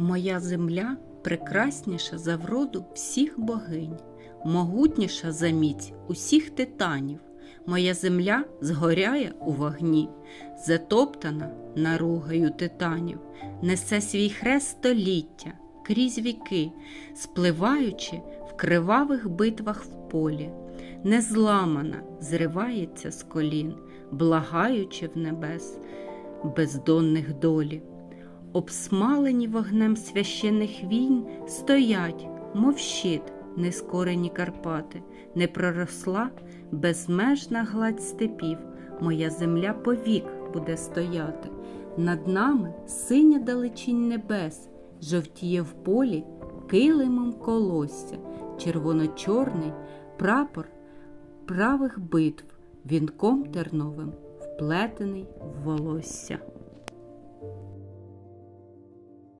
Моя земля прекрасніша за вроду всіх богинь, могутніша за міць усіх титанів. Моя земля згоряє у вогні, затоптана наругою титанів, несе свій хрест століття крізь віки, спливаючи в кривавих битвах в полі, незламана зривається з колін, благаючи в небес бездонних долі. Обсмалені вогнем священних війн стоять, мов щит, нескорені Карпати, не проросла безмежна гладь степів, моя земля повік буде стояти. Над нами синя далечінь небес, жовтіє в полі килимом колосся, червоно-чорний прапор правих битв, вінком терновим вплетений в волосся.